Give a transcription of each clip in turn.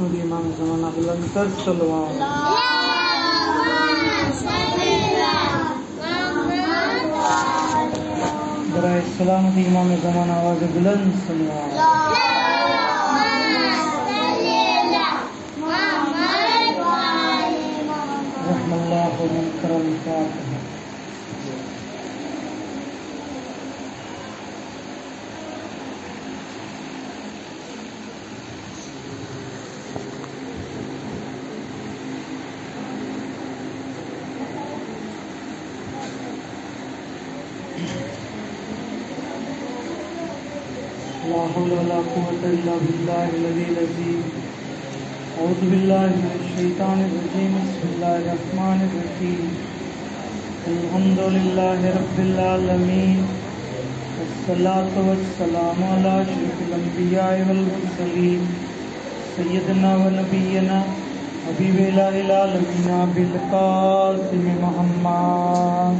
واشهد إمامكم ونقلا ترسل برای سلامت امام زمان آواز بلند سلوات رحم الله من كرم فاتحه ولا قوة إلا بالله الذي العظيم أعوذ بالله من الشيطان الرجيم بسم الله الرحمن الرحيم الحمد لله رب العالمين والصلاة والسلام على أشرف الأنبياء والمرسلين سيدنا ونبينا حبيب إله العالمين أبي القاسم محمد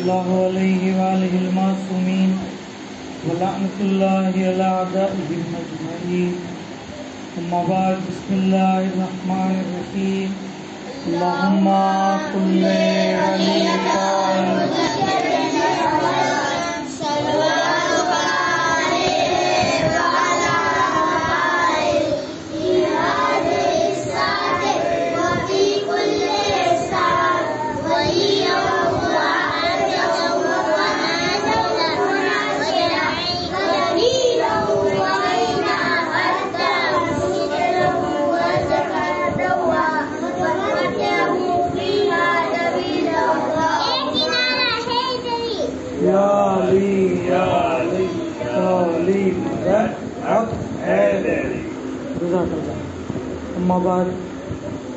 الله عليه وآله المعصومين ولعنة الله على أعدائهم أجمعين ثم بعد بسم الله الرحمن الرحيم اللهم صل عليك يا اما بعد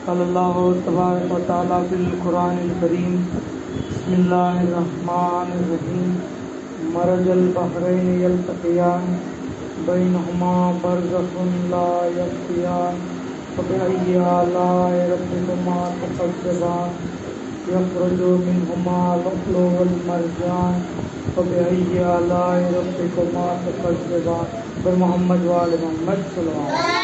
صلی اللہ تبارک و تعالیٰ بالقرآن الکریم بسم اللہ الرحمن الرحیم مرج البحرین یلتقیان بینہما برزخ لا یبقیان فبئی آلاء ربکما تقذبان یخرج منہما لقل والمرجان فبئی آلاء ربکما تقذبان بر محمد وآل محمد صلی اللہ علیہ وسلم.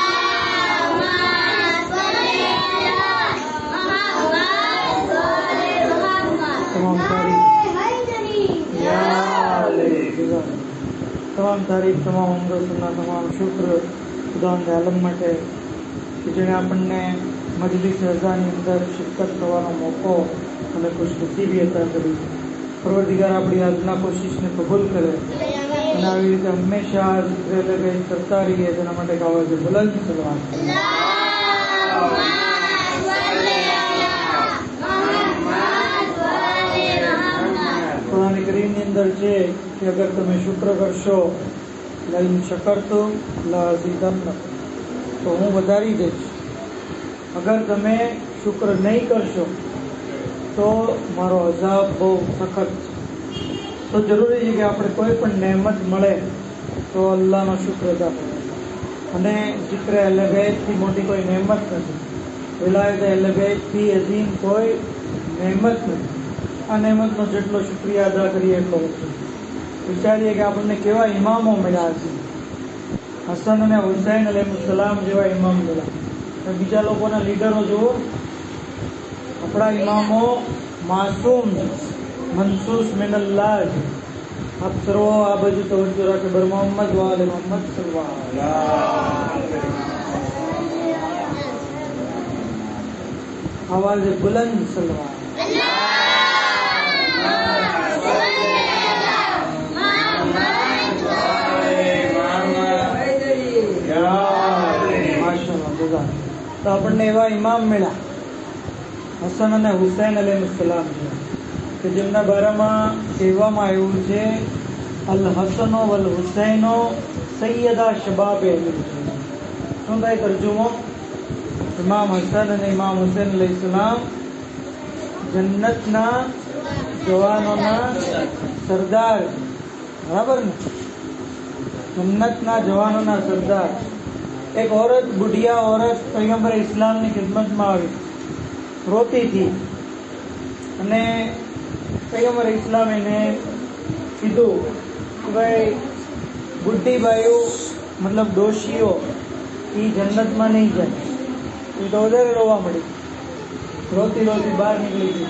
તમામ તારીફ તમામ અમૃતના તમામ શુક્ર ખુદાને આલમ માટે કે જેણે આપણને મજલિસ રજાની અંદર શિરકત થવાનો મોકો અને ખુશનસીબી અદા કરી પરવરદિગાર આપણી આજના કોશિશને કબૂલ કરે અને આવી રીતે હંમેશા લગે કરતા રહીએ તેના માટે ગાવા છે બુલંદ સલવાન કુરાન કરીમની અંદર છે કે અગર તમે શુક્ર કરશો લઈન શકરતો લઝીદન તો હું વધારી દઈશ અગર તમે શુક્ર નહીં કરશો તો મારો અઝાબ બહુ સખત છે તો જરૂરી છે કે આપણે કોઈ પણ નહેમત મળે તો અલ્લાહનો શુક્ર અદા કરો અને જિક્ર અલગેજથી મોટી કોઈ નહેમત નથી વિલાયત અલગેજથી અઝીમ કોઈ નહેમત નથી આ નહેમતનો જેટલો શુક્રિયા અદા કરીએ એટલો ઓછો વિચારીએ કે આપણને કેવા ઇમામો મળ્યા છે. હસન અને હુસૈન સલામ જેવા ઇમામ મળ્યા. બીજા લોકોના લીડરો જુઓ. આપણા ઇમામો માસૂમ મનસૂસ મિનલ્લાહ છે. આપ સર્વો આ બાજુ તવજ્જો રાખે. બર મોહમ્મદ વાલે મોહમ્મદ સલવા આવાજ બુલંદ સલવાન તો આપણને એવા ઇમામ મળ્યા. હસન અને હુસૈન અલેમુસલામ કે જેમના બારામાં કહેવામાં આવ્યું છે, અલ હસનો વલ હુસૈનો સૈયદા શબાબે શું થાય તરજુમો? ઇમામ હસન અને ઇમામ હુસૈન અલૈહિ સલામ જન્નતના જવાનોના સરદાર. બરાબર ને? જન્નતના જવાનોના સરદાર. એક ઓરત બુઢિયા ઓરત પૈગંબર ઇસ્લામની ખિદમતમાં આવી. રોતી હતી અને પૈગંબર ઇસ્લામ એને કીધું કે ભાઈ બુઢી મતલબ દોષીઓ એ જન્નતમાં નહીં જાય. એ તો વધારે રોવા મળી. રોતી રોતી બહાર નીકળી ગઈ.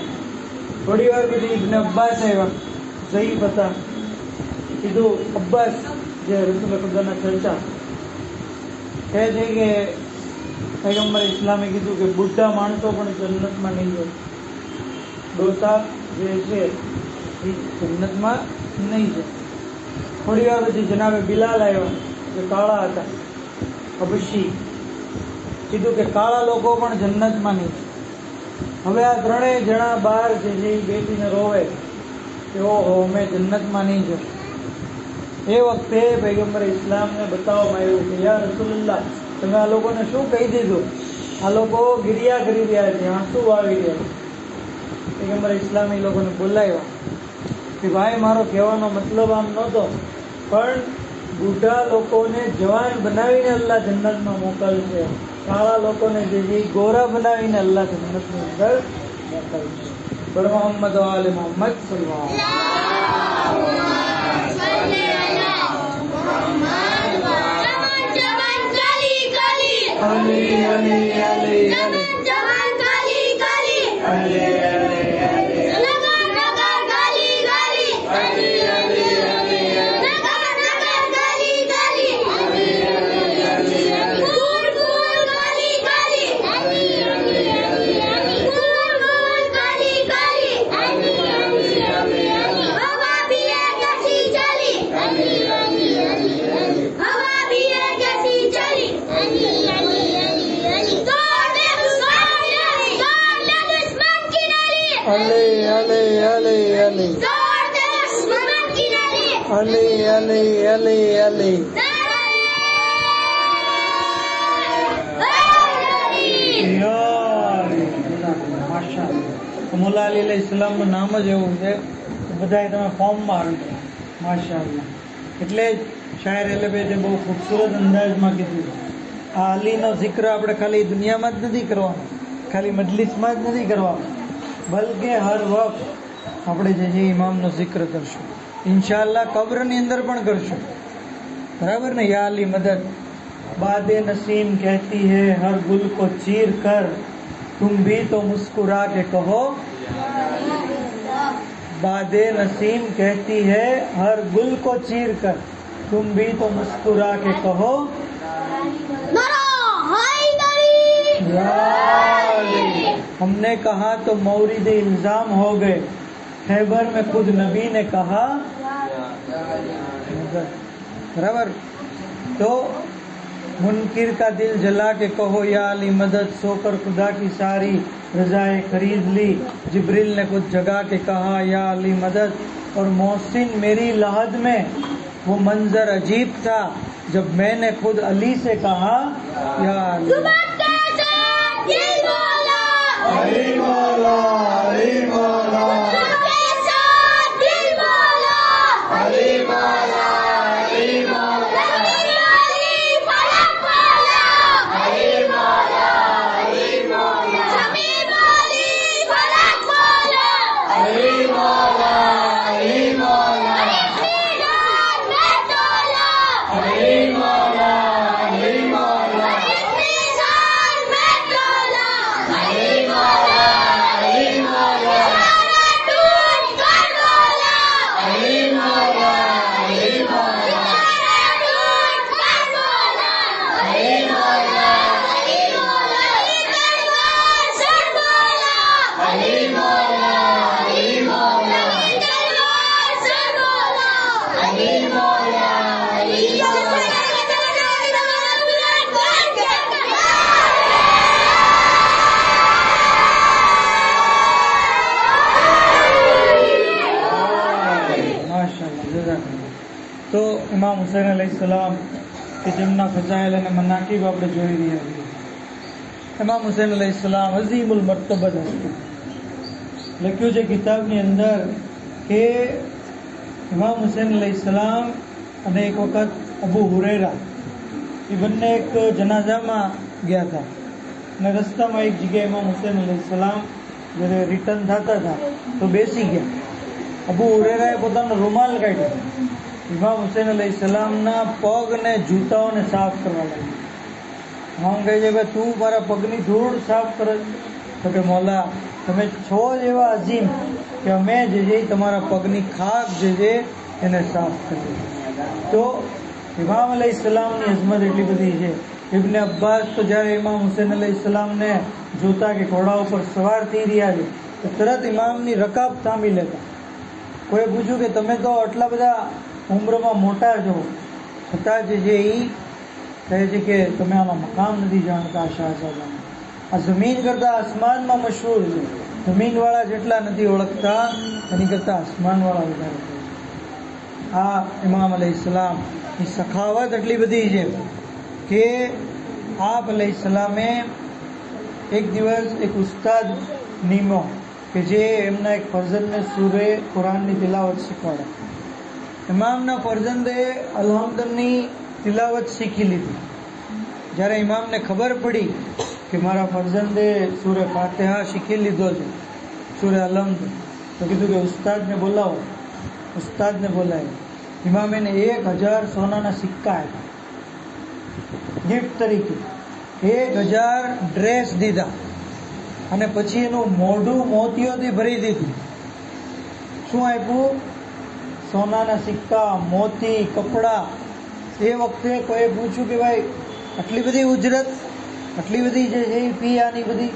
થોડી વાર પછી ઇબ્ને અબ્બાસ આવ્યા. જઈ હતા કીધું, અબ્બાસ, જે રસુલ ખુદાના ચર્ચા કહે છે કે પૈગંબર ઇસ્લામે કીધું કે બુઢા માણસો પણ જન્નતમાં નહીં જાય. ડોસા જે છે, એ જન્નતમાં નહીં જાય. થોડી વાર પછી જનાબે બિલાલ આવ્યા, જે કાળા હતા. અબશી કીધું કે કાળા લોકો પણ જન્નતમાં નહીં. હવે આ ત્રણેય જણા બહાર છે, જે બેસીને રોવે, કે ઓહો, અમે જન્નતમાં નહીં જવું એ વખતે પૈગંબર ઇસ્લામને બતાવવામાં આવ્યું કે, યા રસુલ્લાહ તમે આ લોકોને શું કહી દીધું? આ લોકો ગિરિયા કરી રહ્યા છે, આંસુ વાવી રહ્યા છે. પૈગંબર ઇસ્લામ એ લોકોને બોલાવ્યા કે, ભાઈ, મારો કહેવાનો મતલબ આમ નહોતો, પણ બુઢા લોકોને જવાન બનાવીને અલ્લાહ જન્નતમાં મોકલશે કાળા લોકોને જે છે એ ગોરા બનાવીને અલ્લાહ જન્નતની અંદર મોકલશે પર મોહમ્મદ વાલે મોહમ્મદ સલ્લાહ અલી અલી અલી અલી અલી અલી અલી અલી અલી અલી અલી અલી અલી અલી મુલા અલી અલૈહિ નામ જ એવું છે. બધાએ તમે ફોર્મમાં રમો. માશા એટલે જ શાયર એલેબે બહુ ખૂબસૂરત અંદાજમાં કીધું આ અલીનો જિક્ર આપણે ખાલી દુનિયામાં જ નથી કરવાનો. ખાલી મજલિસમાં જ નથી કરવાનો. બલકે હર વખત આપણે જે જે ઇમામનો જિક્ર કરશું ઇન્શાલ્લાહ કબ્રની અંદર પણ برابر બરાબર یا علی مدد۔ باد نسیم کہتی ہے ہر گل کو چیر کر تم بھی تو مسکرا کے کہو۔ باد نسیم کہتی ہے ہر گل کو چیر کر تم بھی تو مسکرا کے کہو۔ ہم نے کہا تو مورد الزام ہو گئے۔ خیبر میں خود نبی نے کہا برابر تو منکر کا دل جلا کے کہو، یا علی مدد، سو کر خدا کی ساری رضائیں خرید لی۔ جبریل نے کچھ جگہ کے کہا، یا علی مدد، اور محسن میری لحد میں۔ وہ منظر عجیب تھا۔ جب میں نے خود علی سے کہا، یا علی۔ ஹரிமாலா હુસૈન અલૈહિ સલામ કે જેમના ફજાઇલ અને મનાકીબ આપણે જોઈ રહ્યા છીએ ઇમામ હુસૈન અલૈહિ સલામ અઝીમુલ મર્તબત હસ્તી. લખ્યું છે કિતાબની અંદર કે ઇમામ હુસૈન અલૈહિ સલામ અને એક વખત અબુ હુરેરા. એ બંને એક જનાજામાં ગયા હતા. અને રસ્તામાં એક જગ્યાએ ઇમામ હુસૈન અલૈહિ સલામ જ્યારે રિટર્ન થતા હતા તો બેસી ગયા. અબુ ઉરેરાએ પોતાનો રૂમાલ કાઢ્યો. ઇમામ હુસેન અલી સલામના પગ ને જૂતાઓને સાફ કરવા લાગ્યો ઇમામ કહે છે ભાઈ તું મારા પગની ધૂળ સાફ કરે તો કે મોલા, તમે છો જ એવા અજીમ કે અમે જે જે તમારા પગની ખાક જે છે એને સાફ કરી તો ઇમામ અલી સલામની અજમત એટલી બધી છે. ઇબ્ને અબ્બાસ તો જ્યારે ઇમામ હુસેન અલી સલામને જોતા કે ઘોડા ઉપર સવાર થઈ રહ્યા છે, તો તરત ઇમામની રકાબ થાંભી લેતા. કોઈ પૂછ્યું કે તમે તો આટલા બધા ઉંમરમાં મોટા છો. છતાં જે છે એ કહે છે કે તમે આમાં મકામ નથી જાણતા શાહજહાં આ જમીન કરતાં આસમાનમાં મશહૂર છે. જમીનવાળા જેટલા નથી ઓળખતા, એની કરતાં આસમાનવાળા વધારે આ ઇમામ અલ સલામ એ સખાવત એટલી બધી છે કે આપ અલ સલામે એક દિવસ એક ઉસ્તાદ નીમો કે જે એમના એક ફરજંદને સૂરે, કુરાનની તિલાવત શીખવાડે. ઇમામના ફરજંદે અલહમદની તિલાવત શીખી લીધી. જ્યારે ઇમામને ખબર પડી કે મારા ફરજંદે સૂર્ય ફાતેહા શીખી લીધો છે સૂર્ય અલહમદ તો કીધું કે ઉસ્તાદને બોલાવો. ઉસ્તાદને બોલાવ્યો ઇમામ એને એક હજાર સોનાના સિક્કા આપ્યા. ગિફ્ટ તરીકે એક હજાર ડ્રેસ દીધા. અને પછી એનું મોઢું મોતીઓથી ભરી દીધું. શું આપ્યું? સોનાના સિક્કા, મોતી, કપડાં, એ વખતે કોઈ પૂછ્યું કે ભાઈ, આટલી બધી ઉજરત, આટલી બધી જે છે એ ફી આની બધી?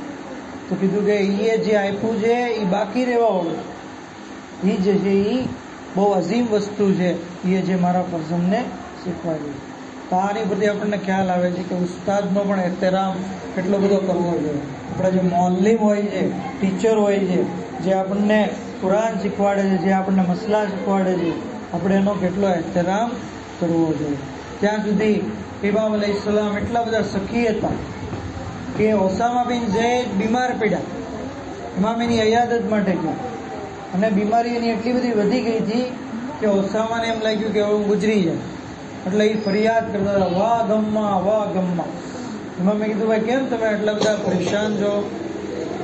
તો કીધું કે એ જે આપ્યું છે એ બાકી રહેવા વાળું એ જે છે એ બહુ અઝીમ વસ્તુ છે. એ જે મારા પ્રસંગને શીખવાડ્યું તો આની બધી આપણને ખ્યાલ આવે છે કે ઉસ્તાદનો પણ એહતરામ કેટલો બધો કરવો જોઈએ. આપણા જે મોલ્લીમ હોય છે, ટીચર હોય છે, જે આપણને કુરાન શીખવાડે છે, જે આપણને મસલા શીખવાડે છે, આપણે એનો કેટલો એહતરામ કરવો જોઈએ. ત્યાં સુધી ઇમામ અલી સલામ એટલા બધા સખી હતા કે ઓસામા બિન ઝૈદ બીમાર પડ્યા. ઇમામ એની અયાદત માટે ગયા. અને બીમારી એની એટલી બધી વધી ગઈ હતી કે ઓસામાને એમ લાગ્યું કે હવે ગુજરી જાય એટલે એ ફરિયાદ કરતા હતા વાહ ગમમાં વાહ ગમમાં. એમાં મેં કીધું, ભાઈ, કેમ તમે આટલા બધા પરેશાન છો?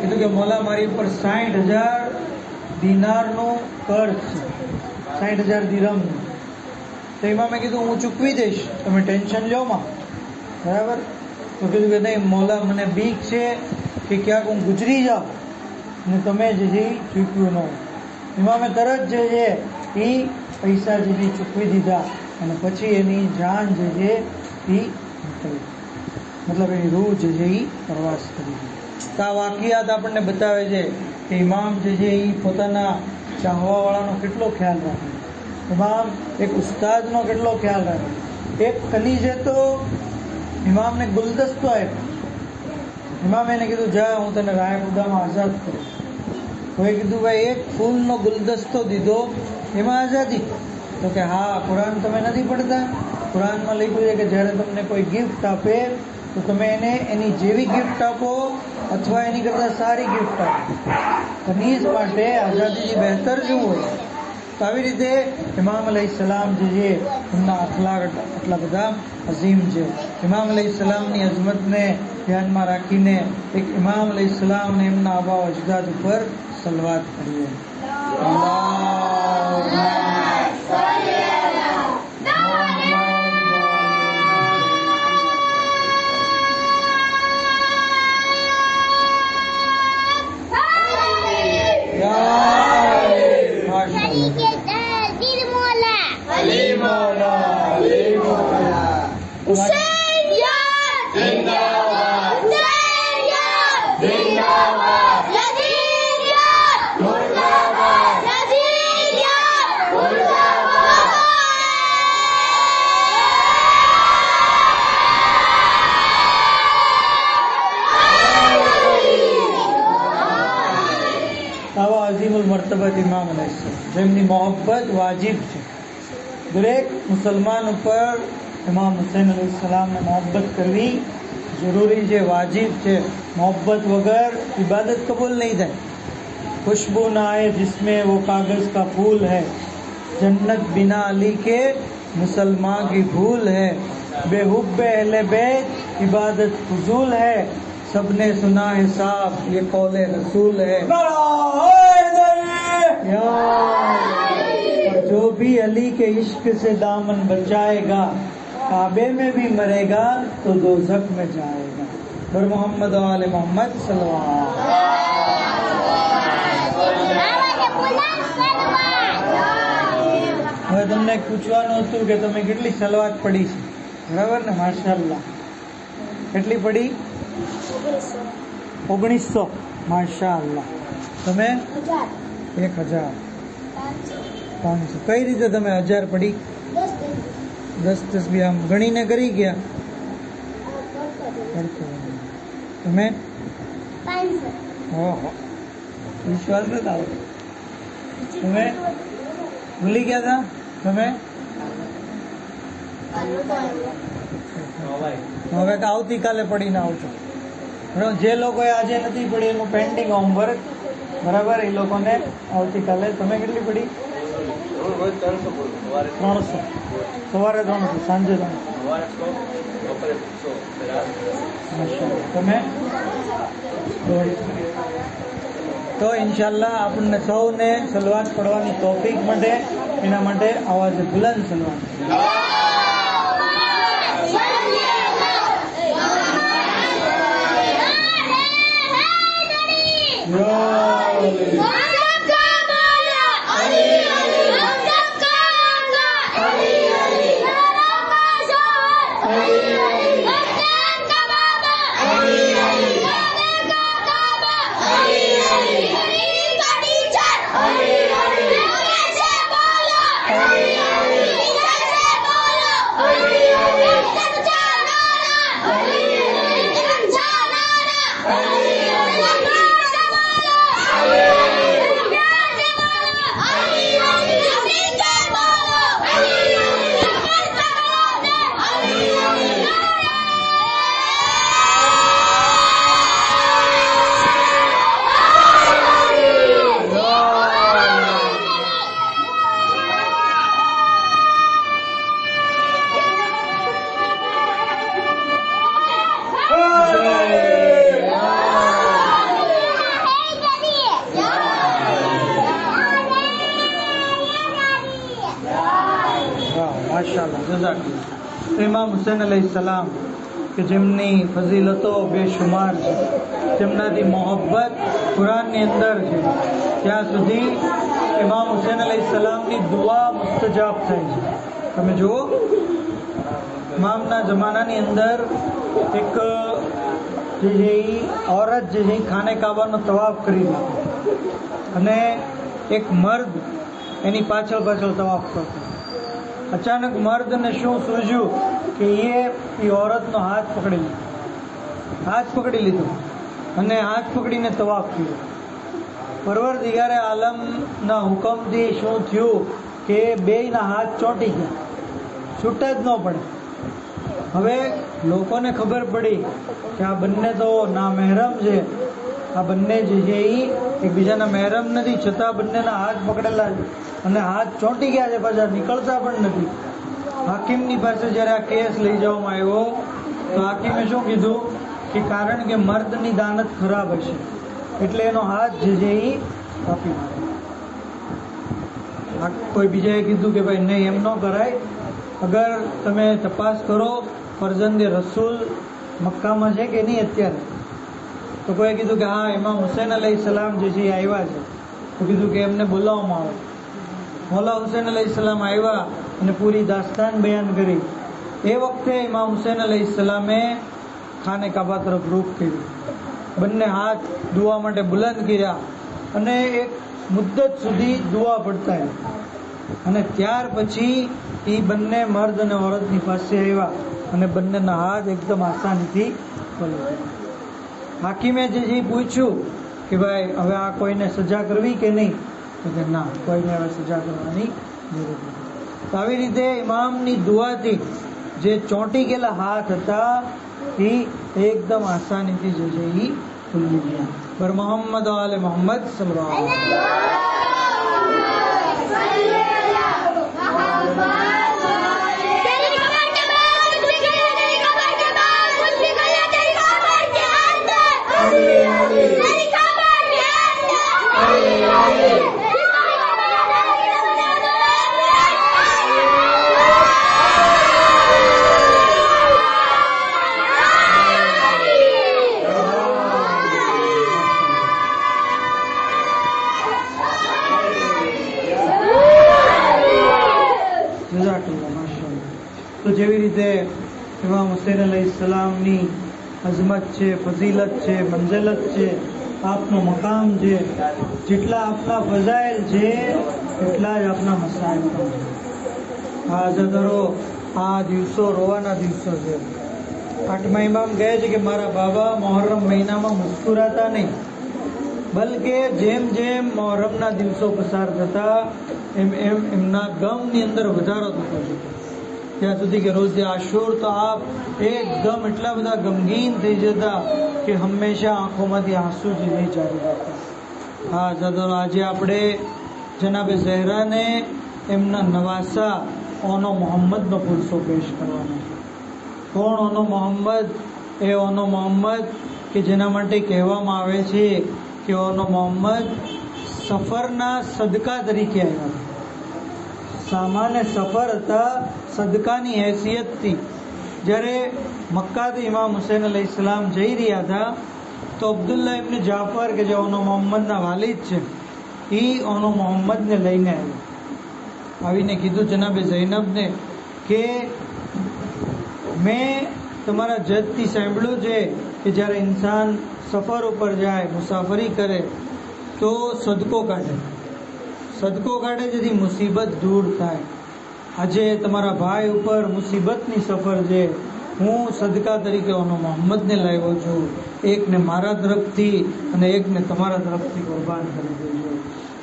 કીધું કે, મોલા મારી ઉપર સાઠ હજાર દિનારનું કર્જ સાઠ હજાર દિરમનું તો એમાં મેં કીધું, હું ચૂકવી દઈશ. તમે ટેન્શન લો માં. બરાબર? તો કીધું કે, નહીં, મોલા, મને બીક છે કે ક્યાંક હું ગુજરી જાઉં અને તમે જે છે એ ચૂકવ્યું ન એમાં મેં તરત જે છે એ પૈસા જે છે ચૂકવી દીધા અને પછી એની જાન જે છે એ નીકળી. મતલબ એની રૂહ જે છે એ પ્રવાસ કરી દીધી. તો આ વાકિયાત આપણને બતાવે છે કે ઇમામ જે છે એ પોતાના ચાહવાવાળાનો કેટલો ખ્યાલ રાખે? ઇમામ એક ઉસ્તાદનો કેટલો ખ્યાલ રાખે? એક કનીજે તો ઇમામને ગુલદસ્તો આપ્યો. ઇમામ એને કીધું, જા, હું તને રાય મુદ્દામાં આઝાદ કરું. કોઈ કીધું, ભાઈ, એક ફૂલનો ગુલદસ્તો દીધો, એમાં આઝાદી? તો કે, હા, કુરાન તમે નથી પડતા? કુરાનમાં લખ્યું છે કે જ્યારે તમને કોઈ ગિફ્ટ આપે તો તમે એને એની જેવી ગિફ્ટ આપો અથવા એની કરતાં સારી ગિફ્ટ આપો. કનીઝ માટે આઝાદીથી બહેતર શું હોય, તો આવી રીતે ઇમામ અલૈહિ સલામ જે છે, એમના અખલાક આટલા બધા અઝીમ છે. ઇમામ અલૈહિ સલામની અઝમતને ધ્યાનમાં રાખીને એક ઇમામ અલૈહિ સલામને એમના આબા અજદાદ ઉપર સલવાત કરીએ. हरी અઝીમુલ મર્તબત ઇમામ અલૈહિસ સલામ, જેમની મોહબ્બત વાજિબ છે દરેક મુસલમાન ઉપર امام حسین علیہ السلام نے محبت કરવી ضروری છે واجب છે محبت વગર عبادت قبول نہیں دیں خوشبو نہ آئے جس میں وہ کاغذ کا پھول ہے۔ جنت بنا علی کے مسلمان کی بھول ہے۔ بے حب اہل بیت عبادت فضول ہے۔ سب نے سنا ہے صاحب یہ قول رسول ہے۔ جو بھی علی کے عشق سے دامن بچائے گا काबे में भी मरेगा तो दोजख में जाएगा बर मोहम्मद वाले मोहम्मद सल्लल्लाहु આવાને બોલા સલવા હવે તમને પૂછવાનું હતું કે તમે કેટલી સલવાત પડી છે બરાબર ને માશાલ્લાહ કેટલી પડી ઓગણીસો માશાલ્લાહ તમે હજાર એક હજાર પાંચસો પાંચસો કઈ રીતે તમે હજાર પડી દસ દસ દસ બી આમ ગણીને કરી ગયા. તમે? વિશ્વાસ નથી આવતો. તમે? ભૂલી ગયા હતા તમે? હવે તો આવતીકાલે પડીને આવજો બરાબર જે લોકોએ આજે નથી પડી એનું પેન્ડિંગ હોમવર્ક બરાબર એ લોકોને આવતીકાલે. તમે કેટલી પડી? ત્રણસો. સવારે ત્રણસો સાંજે ત્રણસો માશાઅલ્લાહ. તમે? તો ઇન્શાલ્લાહ આપણને સૌને સલવાત પડવાની ટોપિક માટે એના માટે અવાજ બુલંદ સલવાત વાહ ઇમામ હુસેન અલૈહિ સલામ, કે જેમની ફઝીલતો બેશુમાર છે. તેમનાથી મોહબ્બત કુરાનની અંદર છે. ત્યાં સુધી ઇમામ હુસેન અલૈહિ સલામની દુઆ મુસ્તજાબ થાય છે. તમે જુઓ, ઇમામના જમાનાની અંદર એક, જે છે એ ઓરત જે છે ખાને કાબાનો તવાફ કરી અને એક મર્દ એની પાછળ પાછળ તવાફ કરતો. અચાનક મર્દને શું સૂઝ્યું કે એ એ ઓરતનો હાથ પકડી લીધો. હાથ પકડી લીધો અને હાથ પકડીને તવાફ કર્યો. પરવરદિગારે આલમના હુકમથી શું થયું કે બેયના હાથ ચોંટી ગયા. છૂટા જ ન પડે. હવે લોકોને ખબર પડી કે આ બંને તો ના મહેરમ છે. આ બંને જે છે એ એકબીજાના મહેરમ નથી, છતાં બંનેના હાથ પકડેલા છે. અને હાથ ચોંટી ગયા છે પાછા, નીકળતા પણ નથી. હાકીમની પાસે જ્યારે આ કેસ લઈ જવામાં આવ્યો, તો હાકીમે શું કીધું? કે કારણ કે મર્દની દાનત ખરાબ હશે, એટલે એનો હાથ જે છે એ કાપી કોઈ બીજાએ કીધું કે ભાઈ નહીં, એમ ન કરાય. અગર તમે તપાસ કરો ફરજંદે રસૂલ મક્કામાં છે કે નહીં અત્યારે? તો કોઈએ કીધું કે, હા એમાં હુસૈન અલી સલામ જે છે આવ્યા છે. તો કીધું કે, એમને બોલાવવામાં આવે. મોલા હુસૈન અલી સલામ આવ્યા અને પૂરી દાસ્તાન બયાન કરી. એ વખતે ઇમામ હુસૈન અલી સલામે ખાને કાબા તરફ રૂખ કર્યું. બંને હાથ દુવા માટે બુલંદ કર્યા અને એક મુદ્દત સુધી દુવા પડતા. અને ત્યાર પછી એ બંને મર્દ અને ઓરતની પાસે આવ્યા અને બંનેના હાથ એકદમ આસાનીથી ખોલી દીધા હાકીમે જે છે પૂછ્યું કે ભાઈ, હવે આ કોઈને સજા કરવી કે નહીં? તો કે ના, કોઈને હવે સજા કરવાની જરૂર નથી. તો આવી રીતે ઇમામની દુઆથી જે ચોંટી ગયેલા હાથ હતા, એ એકદમ આસાનીથી જે છે એ ખુલ્લી ગયા પર મોહમ્મદ આલે મોહમ્મદ સલવાહ ઇમામ હુસૈન અલૈહિ સલામની અઝમત છે, ફઝીલત છે, મંઝલત છે, આપનું મકામ છે, જેટલા આપના ફઝાઇલ છે, એટલા જ આપના છે. આ જદરો આ દિવસો રોવાના દિવસો છે. આઠમા ઇમામ કહે છે કે મારા બાબા મોહર્રમ મહિનામાં મુસ્કુરાતા નહીં, બલકે જેમ જેમ મોહર્રમના દિવસો પસાર થતા, એમ એમ એમના ગમની અંદર વધારો થતો જતો ત્યાં સુધી કે રોજે આશોર તો આપ એકદમ એટલા બધા ગમગીન થઈ જતા કે હંમેશા આંખોમાંથી આંસુ જ નહીં ચાલી જતા હા જદરો આજે આપણે જનાબે ઝહેરાને એમના નવાસા ઓનો મોહમ્મદનો પુરસો પેશ કરવાનો કોણ ઓનો મોહમ્મદ? એ ઓનો મોહમ્મદ કે જેના માટે કહેવામાં આવે છે કે ઓનો મોહમ્મદ સફરના સદકા તરીકે આવ્યા. સામાન્ય સફર હતા સદકાની હેસિયતથી. જ્યારે મક્કાથી ઇમામ હુસૈન અલૈહિ સલામ જઈ રહ્યા હતા, તો અબ્દુલ્લા ઇબ્ન જાફર કે જે ઓનો મોહમ્મદના વાલિદ છે એ ઓનો મોહમ્મદને લઈને આવ્યો. આવીને કીધું, જનાબે જૈનબને કે મેં તમારા જજથી સાંભળ્યું છે કે જ્યારે ઇન્સાન સફર ઉપર જાય, મુસાફરી કરે, તો સદકો કાઢે. સદકો કાઢે જેથી મુસીબત દૂર થાય. આજે તમારા ભાઈ ઉપર મુસીબતની સફર છે. હું સદકા તરીકે ઓનો મોહમ્મદને લાવ્યો છું. એકને મારા તરફથી અને એકને તમારા તરફથી કુરબાન કરી દેજો.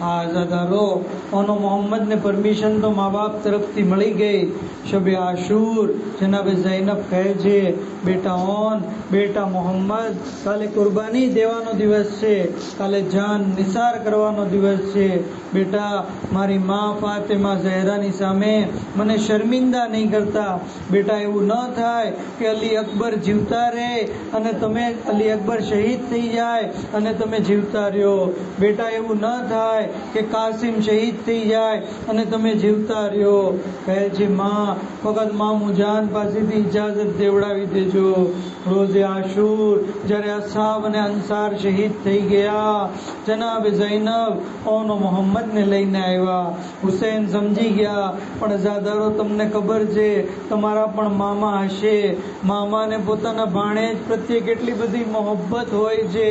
આઝાદારો ઓનો મોહમ્મદને પરમિશન તો મા બાપ તરફથી મળી ગઈ. શબે આશુર, જનાબે ઝૈનબ કહે છે, બેટા ઓન, બેટા મોહમ્મદ, કાલે કુરબાની દેવાનો દિવસ છે, કાલે જાન નિસાર કરવાનો દિવસ છે. બેટા, મારી મા ફાતેમા ઝહેરાની સામે મને શર્મિંદા નહીં કરતા. બેટા, એવું ન થાય કે અલી અકબર જીવતા રહે અને તમે અલી અકબર શહીદ થઈ જાય અને તમે જીવતા રહ્યો. બેટા, એવું ન થાય કે કાસિમ શહીદ થઈ જાય અને તમે જીવતા રહ્યો. કહે છે, માં ફક્ત મામુજાન પાસેથી ઇજાજત દેવડાવી દેજો રોજે આશુર, જ્યારે અસાબ અને અંસાર શહીદ થઈ ગયા, જનાબ જૈનબ ઓનો મોહમ્મદને લઈને આવ્યા. હુસૈન સમજી ગયા, પણ જાદારો તમને ખબર છે, તમારા પણ મામા હશે. મામાને પોતાના ભાણેજ પ્રત્યે કેટલી બધી મોહબ્બત હોય છે.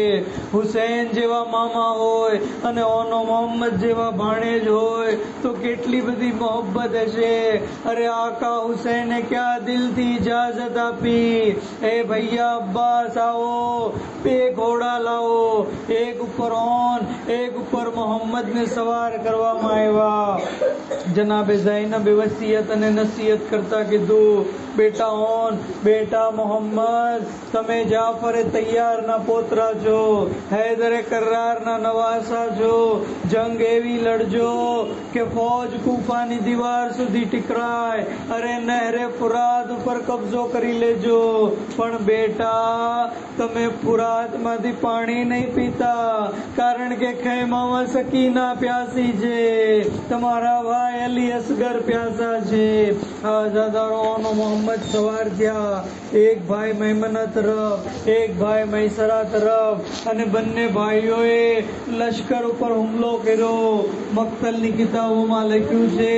હુસૈન જેવા મામા હોય અને ઓનો મોહમ્મદ જેવા ભાણેજ હોય તો કેટલી બધી મોહબ્બત હશે? અરે આકા હુસૈને ક્યાં દિલથી ઇજાજત આપી? એ ભૈયા અબ્બાસ આવો, બે ઘોડા લાવો, એક ઉપર ઓન, એક ઉપર મોહમ્મદને સવાર કરવામાં આવ્યા. જનાબે ઝૈનબે વસિયત અને નસીહત કરતા કીધું, બેટા ઓન, બેટા મોહમ્મદ, તમે જાફરે તૈયારના પોતરા છો, હૈદરે કરારના નવાસા છો જંગ એવી લડજો કે ફૌજ કૂફાની દીવાર સુધી ટીકરાય. અરે નહેરે ફુરાદ ઉપર કબજો કરી લેજો. પણ બેટા, તમે ફુરાતમાંથી પાણી નહીં પીતા. કારણ કે ખૈમામાં સકીના પ્યાસી છે. તમારા ભાઈ અલી અસગર પ્યાસા છે. આઝાદારોનો મોહમ્મદ સવાર થયા. એક ભાઈ મહેમના તરફ એક ભાઈ મૈસરા તરફ અને બંને ભાઈઓએ લશ્કર ઉપર હુમલો કર્યો. મક્તલની કિતાબોમાં લખ્યું છે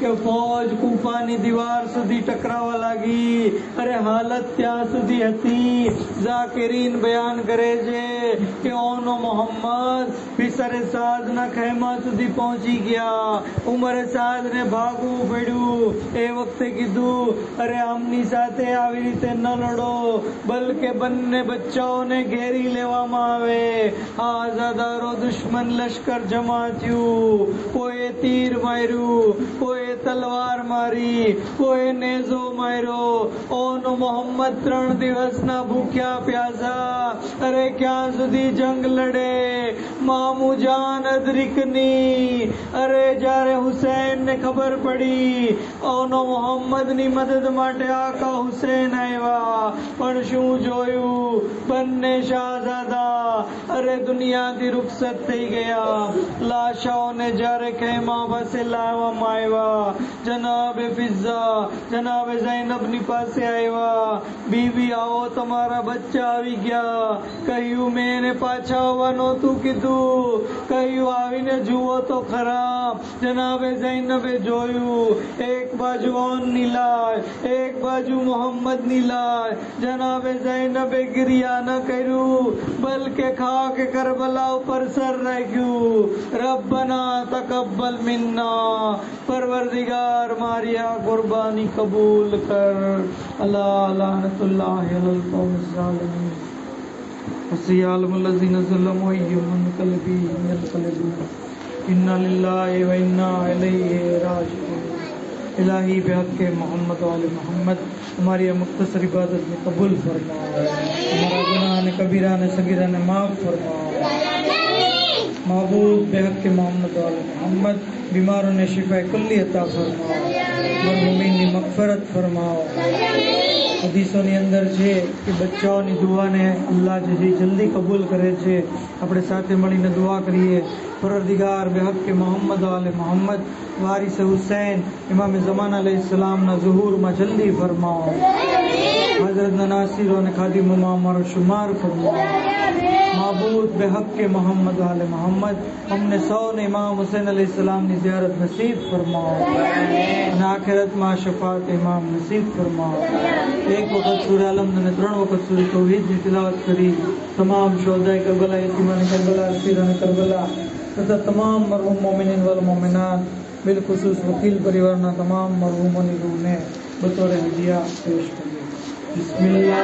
કે ફોજ કૂફાની દીવાર સુધી ટકરાવા લાગી. અરે હાલત ત્યાં સુધી હતી. ઝાકિરીન બયાન કરે છે કે ઓનો મોહમ્મદ ફિસરે સાદના ખેમા સુધી પહોંચી ગયા. ઉમરે સાદને ભાગવું પડ્યું. એ વખતે કીધું, અરે આમની સાથે આવી રીતે ન લડો, બલકે બંને બચ્ચાઓને ઘેરી લેવામાં આવે. આઝાદારો દુશ્મન લશ્કર જમા થયું કોઈ તીર માર્યું કોઈ તલવાર મારી કોઈ નેઝો માર્યો. ઓનો મોહમ્મદ ત્રણ દિવસના ભૂખ્યા પ્યાસા અરે ક્યાં સુધી જંગ લડે? મામુ જાન અદરિકની. અરે જ્યારે હુસૈનને ખબર પડી, ઓનો મોહમ્મદની મદદ માટે આકા હુસૈન આવ્યા. પણ શું જોયું? બંને શાહઝાદા. અરે દુનિયાથી રૂખસત થઈ ગયા. લાશાઓને જ્યારે ખેમા પાસે લાવવામાં આવ્યા જનાબે ફિઝા જનાબે ઝૈનબની પાસે આવ્યા બીવી આવો તમારા બચ્ચા આવી ગયા કહ્યું મેં એને પાછા આવવા નહોતું કીધું કર્યું કહ્યું આવીને જુઓ તો ખરા જનાબે જૈનબે જોયું એક બાજુ ઓનની લાય એક બાજુ મોહમ્મદની લાય જનાબે જૈનબે ગિરિયા ન કર્યું બલકે ખાક કરબલા ઉપર સર રાખ્યું ربنا تقبل منا. پروردگار ماریا قربانی قبول کر. اللہ لعنت اللہ علی القوم الظالمین. وصی عالم الذین ایم من قلبی من قلبی ان للہ و انا علیہ راجعون. الہی بحق کے محمد وال محمد. ہماری مختصر عبادت میں قبول فرما. ہمارا گناہ نے کبیرہ نے صغیرہ نے معاف فرما. محبوب بے حق کے محمد والے محمد، بیماروں نے شفا کل نے مغفرت فرماؤ۔ حدیثوں نے اندر چھے کہ بچوں نے دعا نے اللہ دش جلدی قبول کرے چھے، اپنے ساتھ مڑی مڑنے دے فردیگار بے حق کے محمد والے محمد، وارث حسین، امام زمان علیہ السلام اسلام ظہور میں جلدی فرماؤ۔ حضرت نناصر و نکھادی ممامر و شمار فرمو معبود بے حق کے محمد و وال محمد۔ ہم نے سون امام حسین علیہ السلام نے زیارت نصیب فرماؤ۔ آخرت ما شفاعت امام نصیب فرماؤ۔ ایک وقت سور علم نے ترن وقت سور توحید کی تلاوت کری۔ تمام شہدہ کربلا، یتیمان کربلا، اسیران کربلا تथा تمام مرہوم مومنین والمومنان بالخصوص وکیل پریورنا تمام مرہوم و نیرونے بطور حدیعہ پیش کر Bismillah.